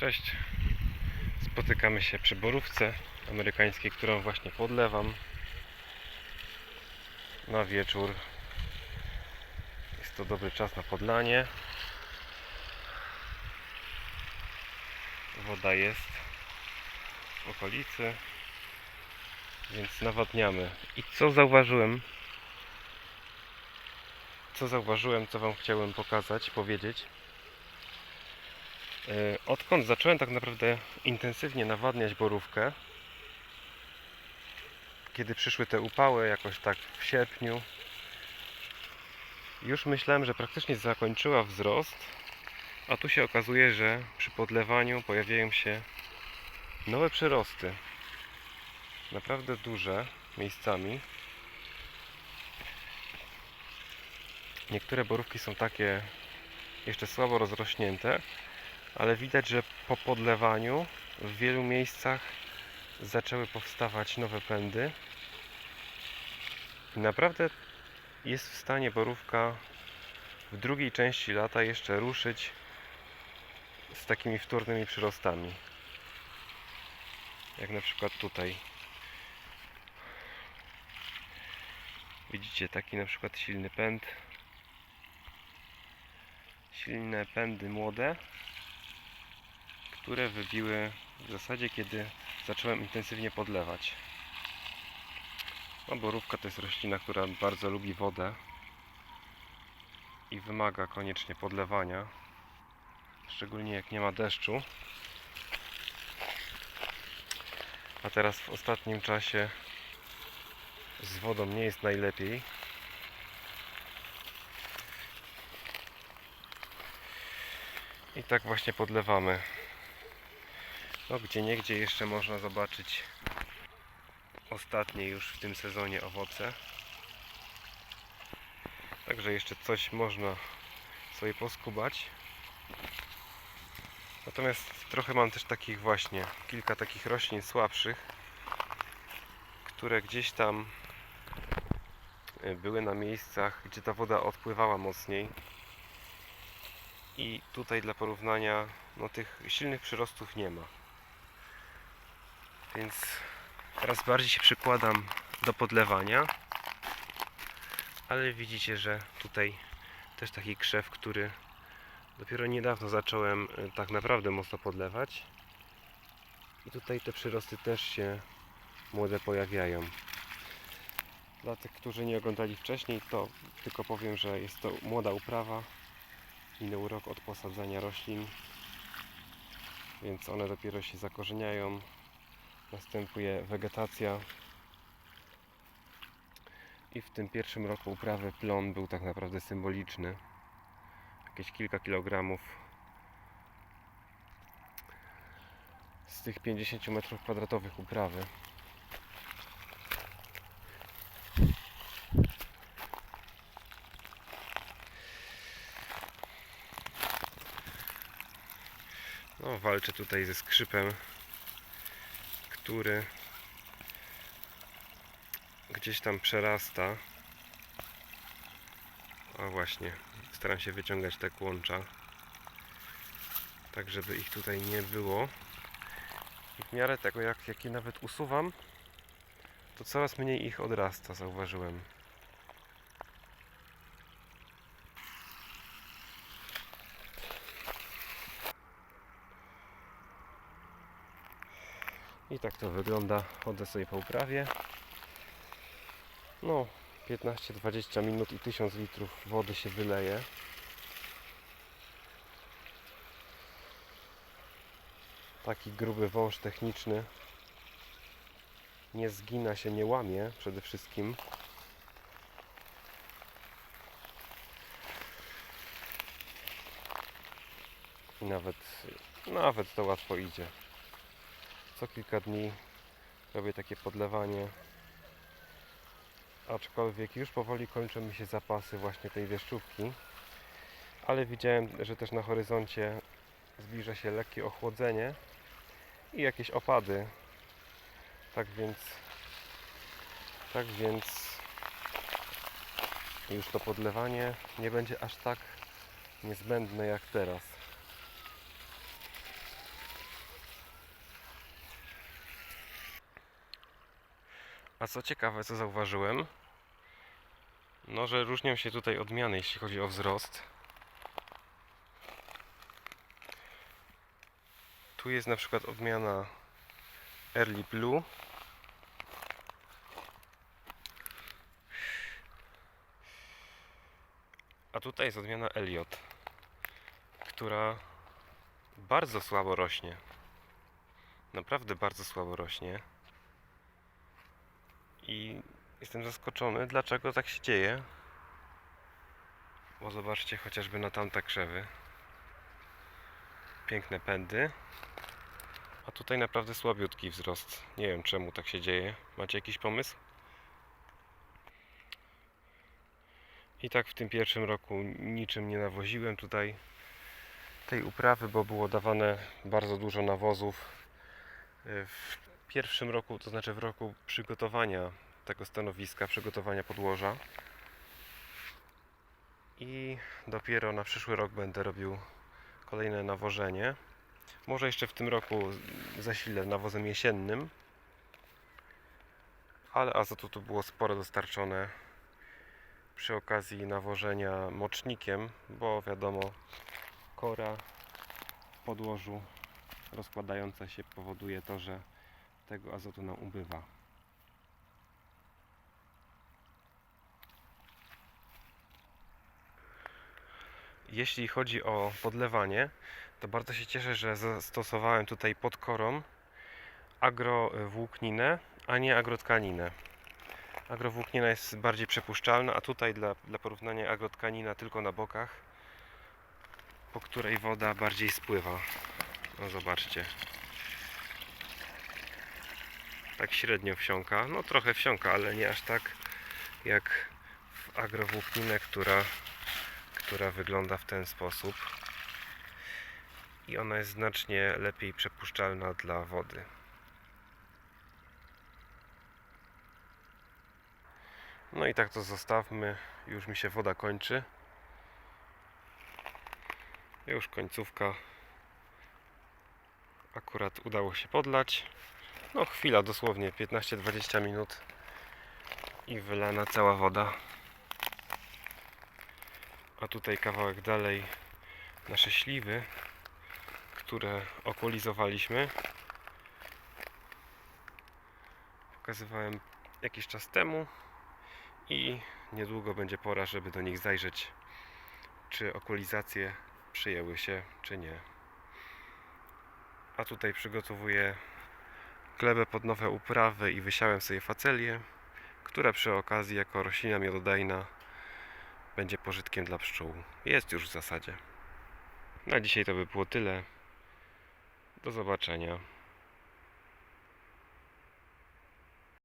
Cześć. Spotykamy się przy borówce amerykańskiej, którą właśnie podlewam na wieczór. Jest to dobry czas na podlanie. Woda jest w okolicy, więc nawadniamy. I co zauważyłem? Co zauważyłem, co Wam chciałem pokazać, powiedzieć? E, Odkąd zacząłem tak naprawdę intensywnie nawadniać borówkę, kiedy przyszły te upały, jakoś tak w sierpniu, już myślałem, że praktycznie zakończyła wzrost, a tu się okazuje, że przy podlewaniu pojawiają się nowe przyrosty. Naprawdę duże miejscami. Niektóre borówki są takie jeszcze słabo rozrośnięte, ale widać, że po podlewaniu w wielu miejscach zaczęły powstawać nowe pędy. I naprawdę jest w stanie borówka w drugiej części lata jeszcze ruszyć z takimi wtórnymi przyrostami. Jak na przykład tutaj. Widzicie taki na przykład silny pęd. Silne pędy młode które wybiły w zasadzie kiedy zacząłem intensywnie podlewać. No, borówka to jest roślina, która bardzo lubi wodę i wymaga koniecznie podlewania, szczególnie jak nie ma deszczu. A teraz w ostatnim czasie z wodą nie jest najlepiej. I tak właśnie podlewamy. No, gdzie niegdzie jeszcze można zobaczyć ostatnie już w tym sezonie owoce. Także jeszcze coś można sobie poskubać. Natomiast trochę mam też takich właśnie, kilka takich roślin słabszych, które gdzieś tam y, były na miejscach, gdzie ta woda odpływała mocniej. I tutaj dla porównania, no tych silnych przyrostów nie ma. Więc teraz bardziej się przykładam do podlewania. Ale widzicie, że tutaj też taki krzew, który dopiero niedawno zacząłem y, tak naprawdę mocno podlewać. I tutaj te przyrosty też się młode pojawiają. Dla tych, którzy nie oglądali wcześniej, to tylko powiem, że jest to młoda uprawa. Minął rok od posadzenia roślin, więc one dopiero się zakorzeniają następuje wegetacja. I w tym pierwszym roku uprawy plon był tak naprawdę symboliczny. Jakieś kilka kilogramów. Z tych 50 metrów kwadratowych uprawy. No walczę tutaj ze skrzypem który gdzieś tam przerasta. A właśnie, staram się wyciągać te kłącza, tak żeby ich tutaj nie było. I w miarę tego, jak, jak je nawet usuwam, to coraz mniej ich odrasta, zauważyłem. I tak to wygląda. Chodzę sobie po uprawie. No, 15-20 minut i 1000 litrów wody się wyleje. Taki gruby wąż techniczny. Nie zgina się, nie łamie przede wszystkim. I nawet, nawet to łatwo idzie co kilka dni robię takie podlewanie. Aczkolwiek już powoli kończą mi się zapasy właśnie tej wieszczówki. Ale widziałem, że też na horyzoncie zbliża się lekkie ochłodzenie i jakieś opady. Tak więc tak więc już to podlewanie nie będzie aż tak niezbędne jak teraz A co ciekawe, co zauważyłem, no, że różnią się tutaj odmiany, jeśli chodzi o wzrost. Tu jest na przykład odmiana Early Blue. A tutaj jest odmiana Elliot, która bardzo słabo rośnie. Naprawdę bardzo słabo rośnie. I jestem zaskoczony, dlaczego tak się dzieje. Bo zobaczcie chociażby na tamte krzewy. Piękne pędy. A tutaj naprawdę słabiutki wzrost. Nie wiem czemu tak się dzieje. Macie jakiś pomysł? I tak w tym pierwszym roku niczym nie nawoziłem tutaj tej uprawy, bo było dawane bardzo dużo nawozów. Y, W pierwszym roku, to znaczy w roku przygotowania tego stanowiska, przygotowania podłoża. I dopiero na przyszły rok będę robił kolejne nawożenie. Może jeszcze w tym roku zasilę nawozem jesiennym. Ale azotu tu było sporo dostarczone przy okazji nawożenia mocznikiem, bo wiadomo, kora w podłożu rozkładająca się powoduje to, że tego azotu nam ubywa. Jeśli chodzi o podlewanie, to bardzo się cieszę, że zastosowałem tutaj pod korą agrowłókninę, a nie agrotkaninę. Agrowłóknina jest bardziej przepuszczalna, a tutaj dla, dla porównania agrotkanina tylko na bokach, po której woda bardziej spływa. No zobaczcie. Tak średnio wsiąka. No trochę wsiąka, ale nie aż tak jak w agrowłókninę, która, która wygląda w ten sposób. I ona jest znacznie lepiej przepuszczalna dla wody. No i tak to zostawmy. Już mi się woda kończy. Już końcówka. Akurat udało się podlać. No chwila, dosłownie 15-20 minut i wylana cała woda. A tutaj kawałek dalej nasze śliwy, które okulizowaliśmy. Pokazywałem jakiś czas temu i niedługo będzie pora, żeby do nich zajrzeć, czy okulizacje przyjęły się, czy nie. A tutaj przygotowuję glebę pod nowe uprawy i wysiałem sobie facelię, która przy okazji jako roślina miododajna będzie pożytkiem dla pszczół. Jest już w zasadzie. Na dzisiaj to by było tyle. Do zobaczenia.